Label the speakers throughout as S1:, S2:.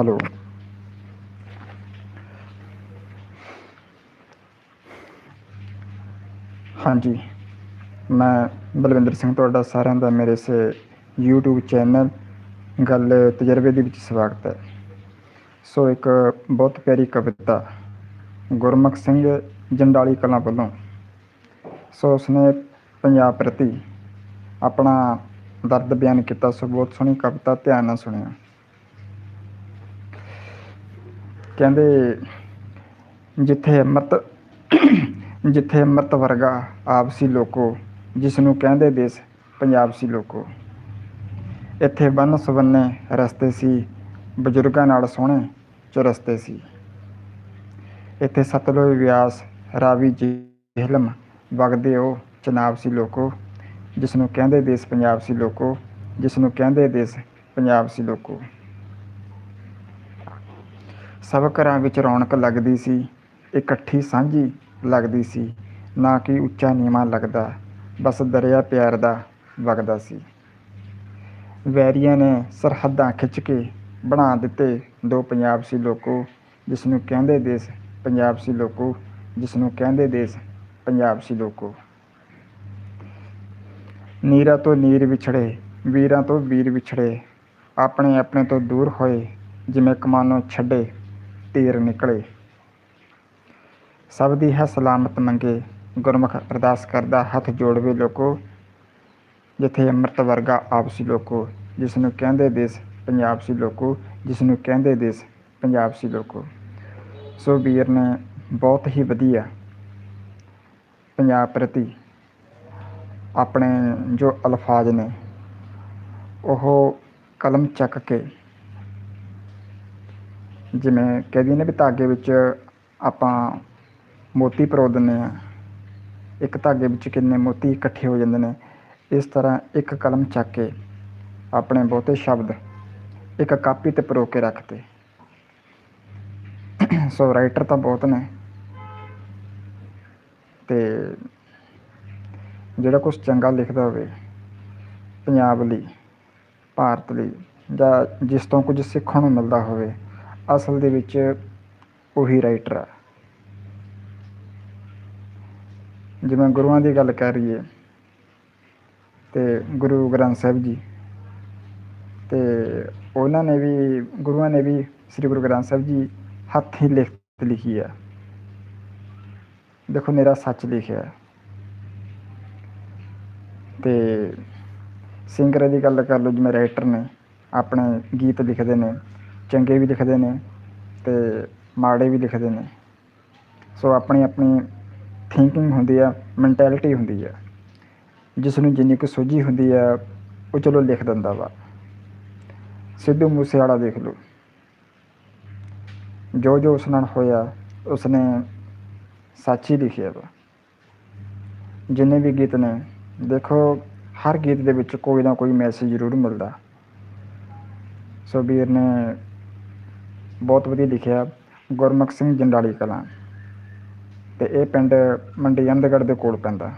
S1: Hello ਹਾਂਜੀ, ਮੈਂ ਬਲਵਿੰਦਰ ਸਿੰਘ ਤੁਹਾਡਾ ਸਾਰਿਆਂ ਦਾ ਮੇਰੇ ਇਸ YouTube ਚੈਨਲ ਗੱਲ ਤਜਰਬੇ ਦੇ ਵਿੱਚ ਸਵਾਗਤ ਹੈ। ਸੋ ਇੱਕ ਬਹੁਤ ਪਿਆਰੀ ਕਵਿਤਾ, ਗੁਰਮੁਖ ਸਿੰਘ ਜੰਡਾਲੀ ਕਲਾਂ ਵੱਲੋਂ। ਸੋ ਉਸਨੇ ਪੰਜਾਬ ਪ੍ਰਤੀ ਆਪਣਾ ਦਰਦ ਬਿਆਨ ਕੀਤਾ। ਸੋ ਬਹੁਤ ਸੋਹਣੀ ਕਵਿਤਾ, ਧਿਆਨ ਨਾਲ ਸੁਣਿਓ। ਕਹਿੰਦੇ ਜਿੱਥੇ ਅੰਮ੍ਰਿਤ ਜਿੱਥੇ ਅੰਮ੍ਰਿਤ ਵਰਗਾ ਆਪ ਸੀ ਲੋਕੋ ਜਿਸ ਨੂੰ ਕਹਿੰਦੇ ਦੇਸ ਪੰਜਾਬ ਸੀ ਲੋਕੋ। ਇੱਥੇ ਬੰਨ ਸਵੰਨੇ ਰਸਤੇ ਸੀ, ਬਜ਼ੁਰਗਾਂ ਨਾਲ ਸੋਹਣੇ ਚੁਰਸਤੇ ਸੀ। ਇੱਥੇ ਸਤਲੁਜ ਵਿਆਸ ਰਾਵੀ ਜਿਹਲਮ ਵਗਦੇ ਉਹ ਚਨਾਬ ਸੀ ਲੋਕੋ ਜਿਸ ਨੂੰ ਕਹਿੰਦੇ ਦੇਸ ਪੰਜਾਬ ਸੀ ਲੋਕੋ ਜਿਸ ਨੂੰ ਕਹਿੰਦੇ ਦੇਸ ਪੰਜਾਬ ਸੀ ਲੋਕੋ। ਸਭ ਘਰਾਂ ਵਿੱਚ ਰੌਣਕ ਲੱਗਦੀ ਸੀ, ਇਕੱਠੀ ਸਾਂਝੀ ਲੱਗਦੀ ਸੀ, ਨਾ ਕਿ ਉੱਚਾ ਨੀਵਾਂ ਲੱਗਦਾ, ਬਸ ਦਰਿਆ ਪਿਆਰ ਦਾ ਵਗਦਾ ਸੀ। ਵੈਰੀਆਂ ਨੇ ਸਰਹੱਦਾਂ ਖਿੱਚ ਕੇ ਬਣਾ ਦਿੱਤੇ ਦੋ ਪੰਜਾਬ ਸੀ ਲੋਕੋ ਜਿਸ ਨੂੰ ਕਹਿੰਦੇ ਦੇਸ ਪੰਜਾਬ ਸੀ ਲੋਕੋ ਜਿਸ ਨੂੰ ਕਹਿੰਦੇ ਦੇਸ ਪੰਜਾਬ ਸੀ ਲੋਕੋ। ਨੀਰਾਂ ਤੋਂ ਨੀਰ ਵਿਛੜੇ, ਵੀਰਾਂ ਤੋਂ ਵੀਰ ਵਿਛੜੇ, ਆਪਣੇ ਆਪਣੇ ਤੋਂ ਦੂਰ ਹੋਏ, ਜਿਵੇਂ ਕਮਾਨੋਂ ਛੱਡੇ ਤੀਰ ਨਿਕਲੇ। ਸਭ ਦੀ ਹੈ ਸਲਾਮਤ ਮੰਗੇ, ਗੁਰਮੁਖ ਅਰਦਾਸ ਕਰਦਾ, ਹੱਥ ਜੋੜਵੇ ਲੋਕੋ, ਜਿੱਥੇ ਅੰਮ੍ਰਿਤ ਵਰਗਾ ਆਪ ਸੀ ਲੋਕੋ ਜਿਸ ਨੂੰ ਕਹਿੰਦੇ ਦੇਸ ਪੰਜਾਬ ਸੀ ਲੋਕੋ ਜਿਸ ਨੂੰ ਕਹਿੰਦੇ ਦੇਸ ਪੰਜਾਬ ਸੀ ਲੋਕੋ। ਸੋ ਵੀਰ ਨੇ ਬਹੁਤ ਹੀ ਵਧੀਆ ਪੰਜਾਬ ਪ੍ਰਤੀ ਆਪਣੇ ਜੋ ਅਲਫਾਜ਼ ਨੇ, ਉਹ ਕਲਮ ਚੱਕ ਕੇ ਜਿਵੇਂ ਕਹਿ ਕਹਿੰਦੇ ਨੇ ਵੀ ਧਾਗੇ ਵਿੱਚ ਆਪਾਂ ਮੋਤੀ ਪਰੋ ਦਿੰਦੇ ਹਾਂ। ਇੱਕ ਧਾਗੇ ਵਿੱਚ ਕਿੰਨੇ ਮੋਤੀ ਇਕੱਠੇ ਹੋ ਜਾਂਦੇ ਨੇ। ਇਸ ਤਰ੍ਹਾਂ ਇੱਕ ਕਲਮ ਚੱਕ ਕੇ ਆਪਣੇ ਬਹੁਤੇ ਸ਼ਬਦ ਇੱਕ ਕਾਪੀ ਤੇ ਪਰੋ ਕੇ ਰੱਖਤੇ। ਸੋ ਰਾਈਟਰ ਤਾਂ ਬਹੁਤ ਨੇ। ਤੇ ਜਿਹੜਾ ਕੁਝ ਚੰਗਾ ਲਿਖਦਾ ਹੋਵੇ, ਪੰਜਾਬ ਲਈ, ਭਾਰਤ ਲਈ ਜਾਂ ਜਿਸ ਤੋਂ ਕੁਝ ਸਿੱਖਣ ਨੂੰ ਮਿਲਦਾ ਹੋਵੇ ਅਸਲ ਦੇ ਵਿੱਚ ਉਹੀ ਰਾਈਟਰ ਆ। ਜਿਵੇਂ ਗੁਰੂਆਂ ਦੀ ਗੱਲ ਕਰ ਰਹੀਏ ਤੇ ਗੁਰੂ ਗ੍ਰੰਥ ਸਾਹਿਬ ਜੀ ਤੇ ਉਹਨਾਂ ਨੇ ਵੀ, ਗੁਰੂਆਂ ਨੇ ਵੀ ਸ੍ਰੀ ਗੁਰੂ ਗ੍ਰੰਥ ਸਾਹਿਬ ਜੀ ਹੱਥੀਂ ਲਿਖਤ ਲਿਖੀ ਆ। ਦੇਖੋ ਮੇਰਾ ਸੱਚ ਲਿਖਿਆ। ਤੇ ਸਿੰਗਰ ਦੀ ਗੱਲ ਕਰ ਲਓ, ਜਿਵੇਂ ਰਾਈਟਰ ਨੇ ਆਪਣੇ ਗੀਤ ਲਿਖਦੇ ਨੇ ਚੰਗੇ ਵੀ ਲਿਖਦੇ ਨੇ ਅਤੇ ਮਾੜੇ ਵੀ ਲਿਖਦੇ ਨੇ। ਸੋ ਆਪਣੀ ਆਪਣੀ ਥਿੰਕਿੰਗ ਹੁੰਦੀ ਆ ਮੈਂਟੈਲਿਟੀ ਹੁੰਦੀ ਆ। ਜਿਸ ਨੂੰ ਜਿੰਨੀ ਕੁ ਸੋਝੀ ਹੁੰਦੀ ਆ, ਉਹ ਚਲੋ ਲਿਖ ਦਿੰਦਾ ਵਾ। ਸਿੱਧੂ ਮੂਸੇਵਾਲਾ ਦੇਖ ਲਓ। ਜੋ ਜੋ ਉਸ ਨਾਲ ਹੋਇਆ, ਉਸਨੇ ਸੱਚ ਹੀ ਲਿਖਿਆ ਵਾ। ਜਿੰਨੇ ਵੀ ਗੀਤ ਨੇ, ਦੇਖੋ, ਹਰ ਗੀਤ ਦੇ ਵਿੱਚ ਕੋਈ ਨਾ ਕੋਈ ਮੈਸੇਜ ਜ਼ਰੂਰ ਮਿਲਦਾ। ਸੋ ਵੀਰ ਨੇ ਬਹੁਤ ਵਧੀਆ ਲਿਖਿਆ ਗੁਰਮੁਖ ਸਿੰਘ ਜੰਡਾਲੀ ਕਲਾਂ। ਤੇ ਇਹ ਪਿੰਡ ਮੰਡੀ ਅੰਦਗੜ ਦੇ ਕੋਲ ਪੈਂਦਾ।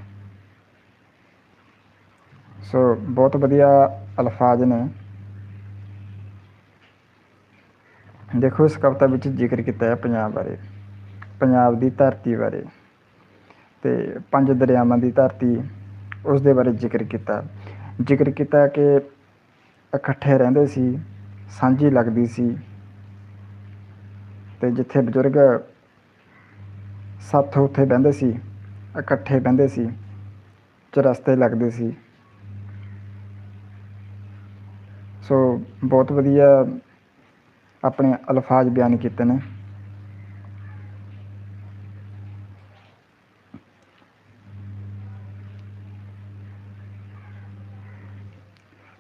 S1: ਸੋ ਬਹੁਤ ਵਧੀਆ ਅਲਫਾਜ਼ ਨੇ। ਦੇਖੋ ਇਸ ਕਵਿਤਾ ਵਿੱਚ ਜ਼ਿਕਰ ਕੀਤਾ ਹੈ ਪੰਜਾਬ ਬਾਰੇ, ਪੰਜਾਬ ਦੀ ਧਰਤੀ ਬਾਰੇ ਤੇ ਪੰਜ ਦਰਿਆਵਾਂ ਦੀ ਧਰਤੀ ਉਸ ਦੇ ਬਾਰੇ ਜ਼ਿਕਰ ਕੀਤਾ। ਜ਼ਿਕਰ ਕੀਤਾ ਕਿ ਇਕੱਠੇ ਰਹਿੰਦੇ ਸੀ, ਸਾਂਝੀ ਲੱਗਦੀ ਸੀ ਤੇ ਜਿੱਥੇ ਬਜ਼ੁਰਗ ਸੱਥ ਉੱਥੇ ਬਹਿੰਦੇ ਸੀ, ਇਕੱਠੇ ਬਹਿੰਦੇ ਸੀ ਚਰਸਤੇ ਲੱਗਦੇ ਸੀ। ਸੋ ਬਹੁਤ ਵਧੀਆ ਆਪਣੇ ਅਲਫਾਜ਼ ਬਿਆਨ ਕੀਤੇ ਨੇ।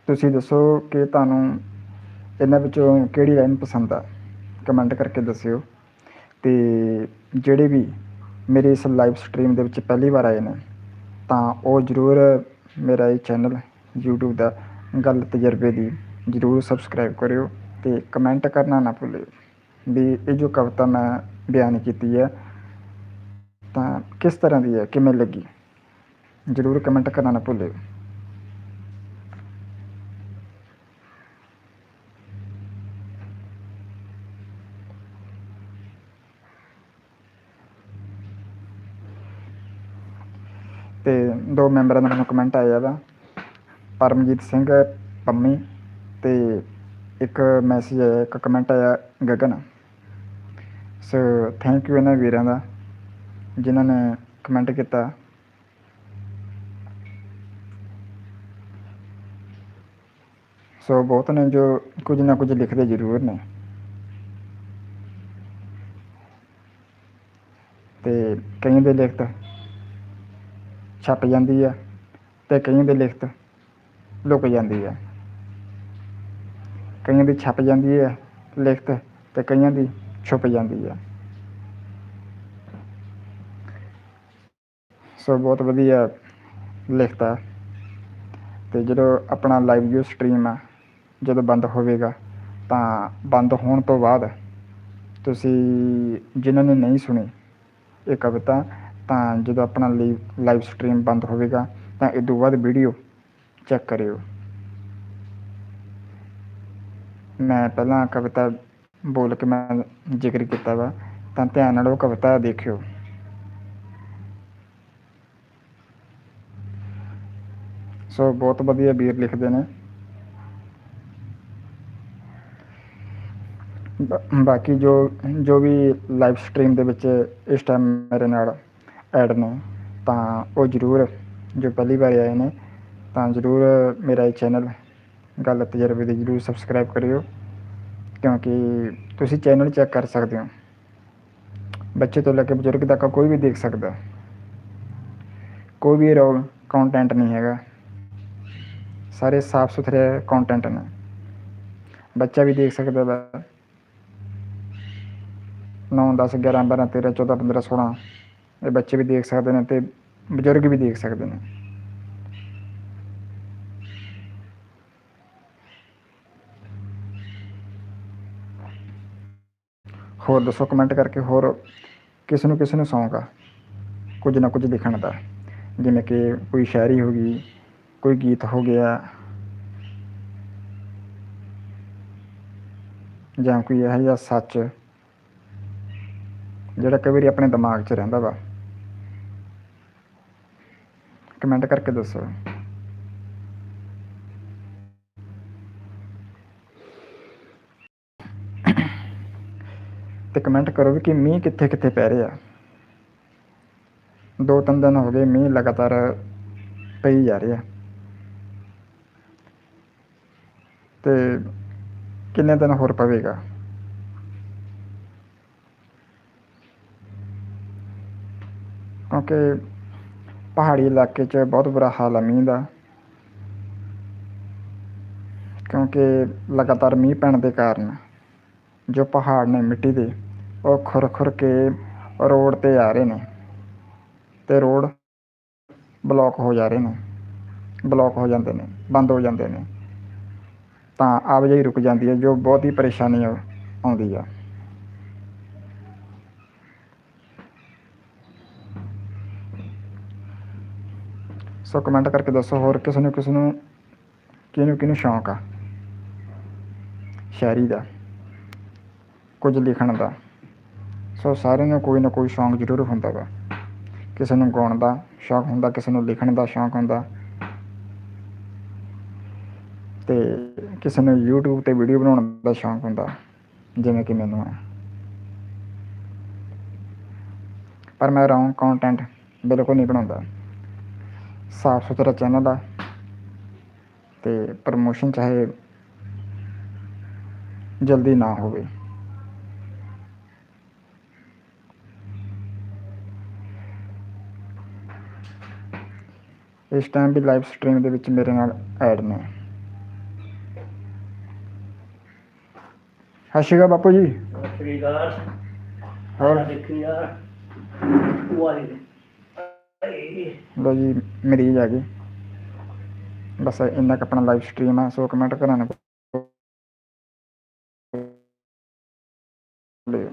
S1: ਤੁਸੀਂ ਦੱਸੋ ਕਿ ਤੁਹਾਨੂੰ ਇਹਨਾਂ ਵਿੱਚੋਂ ਕਿਹੜੀ ਲਾਈਨ ਪਸੰਦ ਆ? ਕਮੈਂਟ ਕਰਕੇ ਦੱਸਿਓ। ਤੇ ਜਿਹੜੇ ਵੀ ਮੇਰੇ ਇਸ ਲਾਈਵ ਸਟ੍ਰੀਮ ਦੇ ਵਿੱਚ ਪਹਿਲੀ ਵਾਰ ਆਏ ਨੇ, ਤਾਂ ਉਹ ਜ਼ਰੂਰ ਮੇਰਾ ਇਹ ਚੈਨਲ YouTube ਦਾ ਗੱਲ ਤਜਰਬੇ ਦੀ ਜ਼ਰੂਰ ਸਬਸਕ੍ਰਾਈਬ ਕਰਿਓ ਤੇ ਕਮੈਂਟ ਕਰਨਾ ਨਾ ਭੁੱਲਿਓ। ਵੀ ਇਹ ਜੋ ਕਵਿਤਾ ਮੈਂ ਬਿਆਨ ਕੀਤੀ ਹੈ, ਤਾਂ ਕਿਸ ਤਰ੍ਹਾਂ ਦੀ ਹੈ, ਕਿਵੇਂ ਲੱਗੀ? ਜ਼ਰੂਰ ਕਮੈਂਟ ਕਰਨਾ ਨਾ ਭੁੱਲਿਓ ਤੇ ਦੋ ਮੈਂਬਰਾਂ ਦਾ ਮੈਨੂੰ ਕਮੈਂਟ ਆਇਆ ਵਾ। ਪਰਮਜੀਤ ਸਿੰਘ, ਪੰਮੀ ਤੇ ਇੱਕ ਮੈਸੇਜ ਆਇਆ, ਇੱਕ ਕਮੈਂਟ ਆਇਆ ਗਗਨ। ਸੋ ਥੈਂਕ ਯੂ ਇਹਨਾਂ ਵੀਰਾਂ ਦਾ, ਜਿਨ੍ਹਾਂ ਨੇ ਕਮੈਂਟ ਕੀਤਾ। ਸੋ ਬਹੁਤ ਨੇ ਜੋ ਕੁਝ ਨਾ ਕੁਝ ਲਿਖਦੇ ਜ਼ਰੂਰ ਨੇ। ਤੇ ਕਈ ਦੇ ਲਿਖਤ ਛਪ ਜਾਂਦੀ ਹੈ ਤੇ ਕਈਆਂ ਦੀ ਲਿਖਤ ਲੁਕ ਜਾਂਦੀ ਹੈ ਕਈਆਂ ਦੀ ਛਪ ਜਾਂਦੀ ਹੈ ਲਿਖਤ ਤੇ ਕਈਆਂ ਦੀ ਛੁਪ ਜਾਂਦੀ ਹੈ ਸੋ ਬਹੁਤ ਵਧੀਆ ਲਿਖਤਾ ਆ ਤੇ ਜਦੋਂ ਆਪਣਾ ਲਾਈਵ ਵੀਡੀਓ ਸਟ੍ਰੀਮ ਆ, ਜਦੋਂ ਬੰਦ ਹੋਵੇਗਾ ਤਾਂ ਬੰਦ ਹੋਣ ਤੋਂ ਬਾਅਦ ਤੁਸੀਂ ਜਿਨ੍ਹਾਂ ਨੇ ਨਹੀਂ ਸੁਣੀ ਇਹ ਕਵਿਤਾ ਤਾਂ ਜਦੋਂ ਆਪਣਾ ਲਾਈਵ ਸਟ੍ਰੀਮ ਬੰਦ ਹੋਵੇਗਾ, ਤਾਂ ਇਹ ਤੋਂ ਬਾਅਦ ਵੀਡੀਓ ਚੈੱਕ ਕਰਿਓ। ਮੈਂ ਪਹਿਲਾਂ ਕਵਿਤਾ ਬੋਲ ਕੇ ਮੈਂ ਜ਼ਿਕਰ ਕੀਤਾ ਵਾ, ਤਾਂ ਧਿਆਨ ਨਾਲ ਉਹ ਕਵਿਤਾ ਦੇਖਿਓ। ਸੋ ਬਹੁਤ ਵਧੀਆ ਵੀਰ ਲਿਖਦੇ ਨੇ। ਬਾਕੀ ਜੋ ਜੋ ਵੀ ਲਾਈਵ ਸਟ੍ਰੀਮ ਦੇ ਵਿੱਚ ਇਸ ਟਾਈਮ ਮੇਰੇ ਨਾਲ ਐਡ ਨੇ, ਤਾਂ ਉਹ ਜ਼ਰੂਰ ਜੋ ਪਹਿਲੀ ਵਾਰ ਆਏ ਨੇ, ਤਾਂ ਜ਼ਰੂਰ ਮੇਰਾ ਇਹ ਚੈਨਲ ਗੱਲ ਤਜਰਬੇ ਦੀ ਜ਼ਰੂਰ ਸਬਸਕ੍ਰਾਈਬ ਕਰਿਓ, ਕਿਉਂਕਿ ਤੁਸੀਂ ਚੈਨਲ ਚੈੱਕ ਕਰ ਸਕਦੇ ਹੋ। ਬੱਚੇ ਤੋਂ ਲੈ ਕੇ ਬਜ਼ੁਰਗ ਤੱਕ ਕੋਈ ਵੀ ਦੇਖ ਸਕਦਾ। ਕੋਈ ਵੀ ਰੋਗ ਕੰਟੈਂਟ ਨਹੀਂ ਹੈਗਾ। ਸਾਰੇ ਸਾਫ਼ ਸੁਥਰੇ ਕੰਟੈਂਟ ਨੇ। ਬੱਚਾ ਵੀ ਦੇਖ ਸਕਦਾ ਵਾ। 9 10 11 12 13 14 15 16 ਇਹ ਬੱਚੇ ਵੀ ਦੇਖ ਸਕਦੇ ਨੇ ਤੇ ਬਜ਼ੁਰਗ ਵੀ ਦੇਖ ਸਕਦੇ ਨੇ। ਹੋਰ ਦੱਸੋ ਕਮੈਂਟ ਕਰਕੇ ਹੋਰ ਕਿਸ ਨੂੰ ਕਿਸ ਨੂੰ ਸ਼ੌਂਕ ਕੁਝ ਨਾ ਕੁਝ ਦੇਖਣ ਦਾ। ਜਿਵੇਂ ਕਿ ਕੋਈ ਸ਼ਾਇਰੀ ਹੋ ਗਈ, ਕੋਈ ਗੀਤ ਹੋ ਗਿਆ, ਜਾਂ ਕੋਈ ਇਹੋ ਜਿਹਾ ਸੱਚ, ਜਿਹੜਾ ਕਈ ਵਾਰੀ ਆਪਣੇ ਦਿਮਾਗ 'ਚ ਰਹਿੰਦਾ ਵਾ। ਕਮੈਂਟ ਕਰਕੇ ਦੱਸੋ। ਤੇ ਕਮੈਂਟ ਕਰੋ ਵੀ ਕਿ ਮੀਂਹ ਕਿੱਥੇ ਕਿੱਥੇ ਪੈ ਰਿਹਾ। ਦੋ ਤਿੰਨ ਦਿਨ ਹੋ ਗਏ ਮੀਂਹ ਲਗਾਤਾਰ ਪਈ ਜਾ ਰਿਹਾ। ਤੇ ਕਿੰਨੇ ਦਿਨ ਹੋਰ ਪਵੇਗਾ? ਕਿਉਂਕਿ ਪਹਾੜੀ ਇਲਾਕੇ 'ਚ ਬਹੁਤ ਬੁਰਾ ਹਾਲ ਆ ਮੀਂਹ ਦਾ। ਕਿਉਂਕਿ ਲਗਾਤਾਰ ਮੀਂਹ ਪੈਣ ਦੇ ਕਾਰਨ ਜੋ ਪਹਾੜ ਨੇ ਮਿੱਟੀ ਦੇ, ਉਹ ਖੁਰ ਖੁਰ ਕੇ ਰੋਡ ਤੇ ਆ ਰਹੇ ਨੇ ਤੇ ਰੋਡ ਬਲੌਕ ਹੋ ਜਾ ਰਹੇ ਨੇ, ਬਲੌਕ ਹੋ ਜਾਂਦੇ ਨੇ, ਬੰਦ ਹੋ ਜਾਂਦੇ ਨੇ। ਤਾਂ ਆਵਾਜਾਈ ਰੁਕ ਜਾਂਦੀ ਹੈ, ਜੋ ਬਹੁਤ ਹੀ ਪਰੇਸ਼ਾਨੀ ਆਉਂਦੀ ਆ। ਸੋ ਕਮੈਂਟ ਕਰਕੇ ਦੱਸੋ ਹੋਰ ਕਿਸ ਨੂੰ ਕਿਸ ਨੂੰ ਕਿਹਨੂੰ ਕਿਹਨੂੰ ਸ਼ੌਂਕ ਆ? ਸ਼ਾਇਰੀ ਦਾ, ਕੁਝ ਲਿਖਣ ਦਾ। ਸੋ ਸਾਰਿਆਂ ਨੂੰ ਕੋਈ ਨਾ ਕੋਈ ਸ਼ੌਂਕ ਜ਼ਰੂਰ ਹੁੰਦਾ ਵਾ। ਕਿਸੇ ਨੂੰ ਗਾਉਣ ਦਾ ਸ਼ੌਂਕ ਹੁੰਦਾ, ਕਿਸੇ ਨੂੰ ਲਿਖਣ ਦਾ ਸ਼ੌਂਕ ਹੁੰਦਾ। ਤੇ ਕਿਸੇ ਨੂੰ YouTube ਤੇ ਵੀਡੀਓ ਬਣਾਉਣ ਦਾ ਸ਼ੌਂਕ ਹੁੰਦਾ, ਜਿਵੇਂ ਕਿ ਮੈਨੂੰ ਹੈ ਪਰ ਮੈਂ ਰੌਂਗ ਕੰਟੈਂਟ ਬਿਲਕੁਲ ਨਹੀਂ ਬਣਾਉਂਦਾ। ਸਾਫ਼ ਸੁਥਰਾ ਚੈਨਲ ਆ ਤੇ ਪ੍ਰਮੋਸ਼ਨ ਚਾਹੇ ਜਲਦੀ ਨਾ ਹੋਵੇ। ਇਸ ਟਾਈਮ ਵੀ ਲਾਈਵ ਸਟ੍ਰੀਮ ਦੇ ਵਿੱਚ ਮੇਰੇ ਨਾਲ ਐਡ ਨੇ। ਸਤਿ ਸ਼੍ਰੀ ਅਕਾਲ ਬਾਪੂ ਜੀ।
S2: ਸ੍ਰੀਕਾਰ
S1: ਹੋਰ?
S2: ਦੇਖੀ ਯਾਰ ਆਏ
S1: ਲੋ ਜੀ, ਮੇਰੀ ਆ ਗਈ। ਬਸ ਇੰਨਾ ਕ ਆਪਣਾ ਲਾਈਵ ਸਟ੍ਰੀਮ ਆ, ਸੋ ਕਮੈਂਟ ਕਰਾਣੇ ਲਿਓ